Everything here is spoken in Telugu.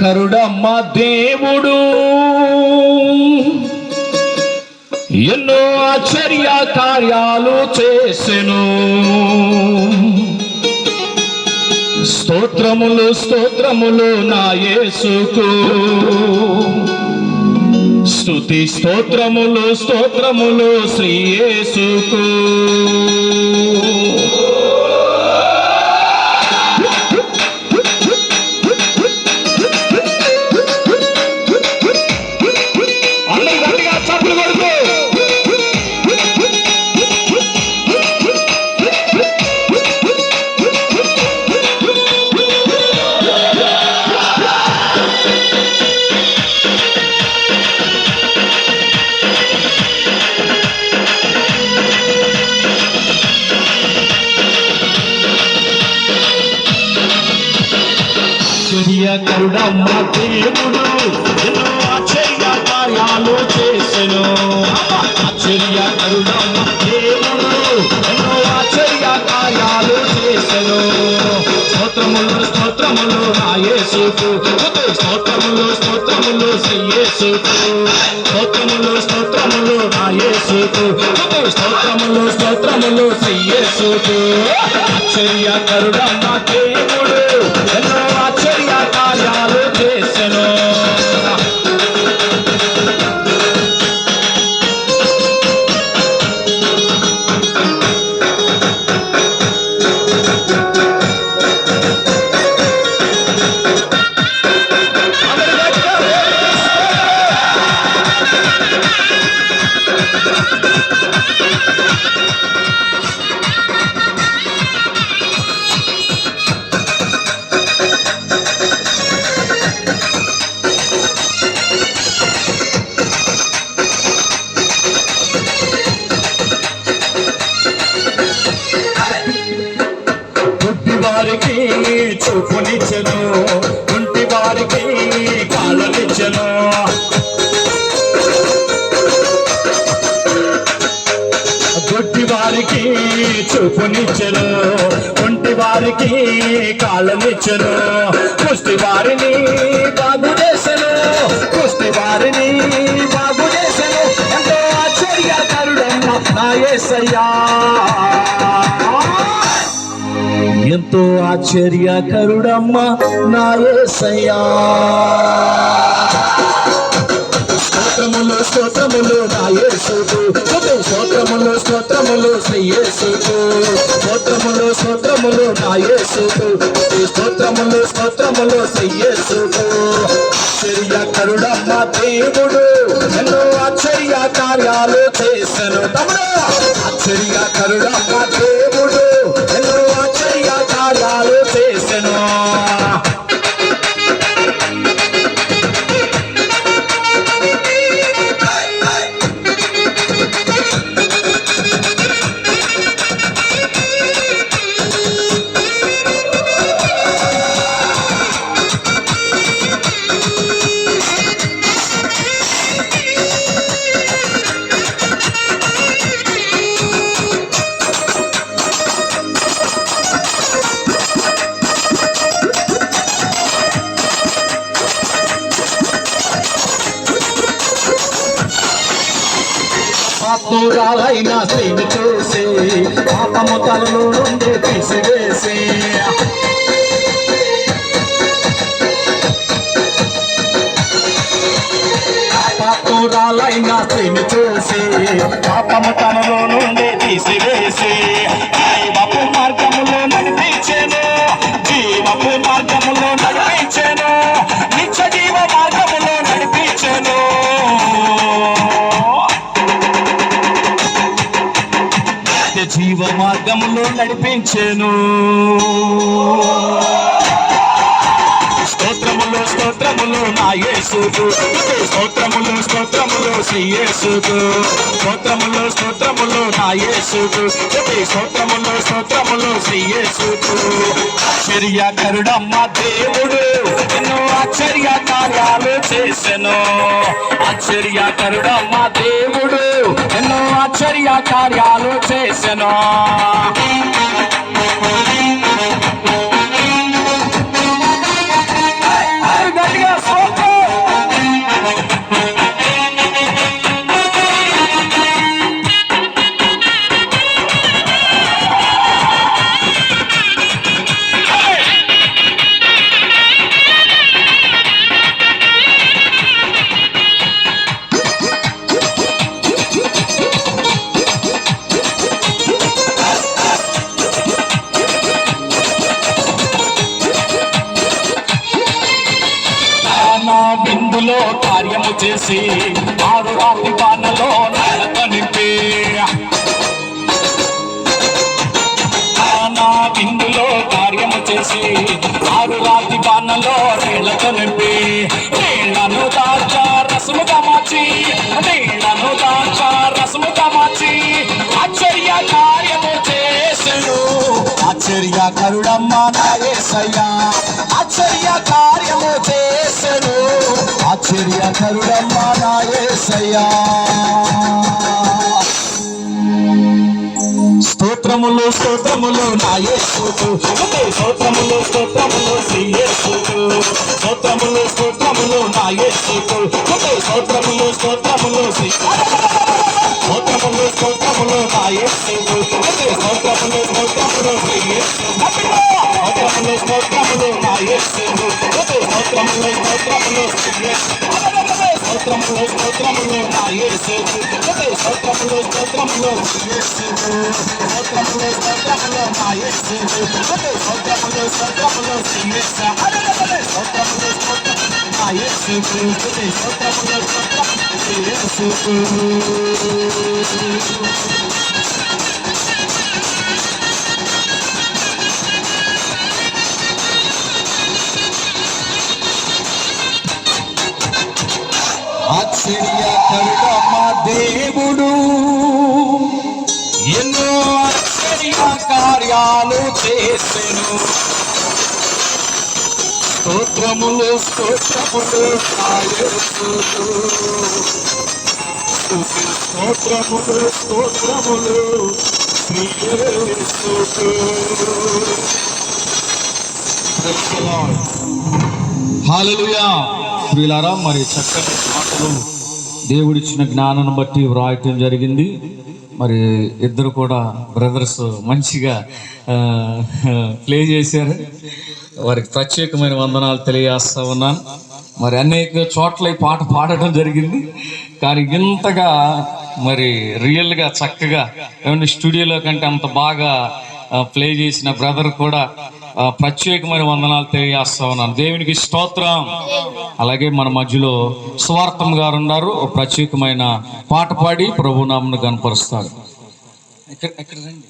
కరుడమ్మ దేవుడు. ఎన్నో ఆశ్చర్య కార్యాలు చేసెను. స్తోత్రములు స్తోత్రములు నా యేసుకు. స్తుతి స్తోత్రములు స్తోత్రములు శ్రీ యేసుకు. ఆశ్చర్యకరుడమ్మ దేవుడు ఎన్నో ఆశ్చర్య కార్యాలు చేసెను. ఆశ్చర్యకరుడమ్మ దేవుడు ఎన్నో ఆశ్చర్య కార్యాలు చేసెను. స్తోత్రములు స్తోత్రములు నా యేసుకు. స్తోత్రములు స్తోత్రములు శ్రీ యేసుకు. స్తోత్రములు స్తోత్రములు నా యేసుకు. స్తోత్రములు స్తోత్రములు శ్రీ ఆశ్చర్య ఆశ్చర్యకరుడమ్మ చూపునిచ్చను గుంటి వారికి కాలనిచ్చను గుడ్డి వారికి చూపునిచ్చను గుంటి వారికి కాలనిచ్చను పుష్టి వారిని బాగు చేసను పుష్టి వారిని బాగు చేసను. ఎంతో ఆశ్చర్యకరుడమ్మ నా యేసయ్యా. ఎంతో ఆశ్చర్యకరుడమ్మ నా యేసయ్యా స్తోత్రములు స్తోత్రములు నా యేసుకు స్తోత్రములు స్తోత్రములు శ్రీ యేసుకు స్తోత్రములు స్తోత్రములు నా యేసుకు స్తుతి స్తోత్రములు స్తోత్రములు శ్రీ యేసుకు ఆశ్చర్యకరుడమ్మ దేవుడు ఎన్నో ఆశ్చర్య కార్యాలు చేసెను. తమ్ముడు ఆశ్చర్యకరుడమ్మ దేవుడు పాపురాలైన స్త్రీని చూసి పాపము తలలో నుండి తీసివేసి. పాపురాలైన స్త్రీని చూసి పాపము తనలో నుండి తీసివేసి. నిత్య జీవ మార్గములో నడిపించెను. స్తోత్రములు స్తోత్రములు నా యేసుకు. స్తోత్రములు స్తోత్రములు శ్రీ యేసుకు. స్తోత్రములు స్తోత్రములు నా యేసుకు. స్తోత్రములు స్తోత్రములు శ్రీ యేసుకు. ఆశ్చర్యకరుడమ్మ దేవుడు ఎన్నో ఆశ్చర్య కార్యాలు చేసెను. ఆశ్చర్యకరుడమ్మ దేవుడు ఎన్నో ఆశ్చర్య కార్యాలు చేసెను చేసి ఆరు రాతి బాణలో నెలతో నింపి నా విందులో కార్యము చేసి ఆరు రాతి బాణలో నీళ్ళతో నింపి నీళ్ళను దాచా రసముగా మార్చి నీళ్ళను దాచా రసముగా మార్చి ఆశ్చర్య కార్యము చేసెను. ఆశ్చర్య కరుడమ్మ నాయసయ్యా ఆశ్చర్య కరుడమ్మ నాయసయ్యా స్తోత్రములు స్తోత్రములు నాయసుకు స్తోత్రములు స్తోత్రములు శ్రీయేసుకు స్తోత్రములు స్తోత్రములు నాయసుకు స్తోత్రములు స్తోత్రములు శ్రీ స్తోత్రములు స్తోత్రములు నాయసుకు స్తోత్రములు స్తోత్రములు శ్రీయేసు స్తోత్రములు స్తోత్రములు నా యేసుకు స్తోత్రములు స్తోత్రములు శ్రీ స్తోత్రములు స్తోత్రములు నా యేసుకు స్తోత్రములు స్తోత్రములు శ్రీ స్తోత్రములు స్తోత్రములు నా యేసుకు స్తోత్రములు స్తోత్రములు శ్రీ స్తోత్రములు స్తోత్రములు నా యేసుకు స్తోత్రములు స్తోత్రములు శ్రీ ఆశ్చర్యకరుడ మా దేవుడు. ఎన్నో ఆశ్చర్య కార్యాలు చేసెను. స్తోత్రములు స్తోత్రములు నా స్తోత్రములు స్తోత్రములు హాలలుయా ప్రియులారా మరి చక్కటి మాటలు దేవుడిచ్చిన జ్ఞానాన్ని బట్టి వ్రాయటం జరిగింది. మరి ఇద్దరు కూడా బ్రదర్స్ మంచిగా ప్లే చేశారు. వారికి ప్రత్యేకమైన వందనాలు తెలియజేస్తా ఉన్నాను. మరి అనేక చోట్ల ఈ పాట పాడటం జరిగింది. కానీ ఇంతగా మరి రియల్గా చక్కగా ఏమంటే స్టూడియోలో కంటే అంత బాగా ప్లే చేసిన బ్రదర్ కూడా ప్రత్యేకమైన వందనాలు తెలియజేస్తా ఉన్నాను. దేవునికి స్తోత్రం. అలాగే మన మధ్యలో స్వార్థం గారు ఉన్నారు. ప్రత్యేకమైన పాట పాడి ప్రభునామను కనపరుస్తారు ఎక్కడ ఎక్కడ రండి?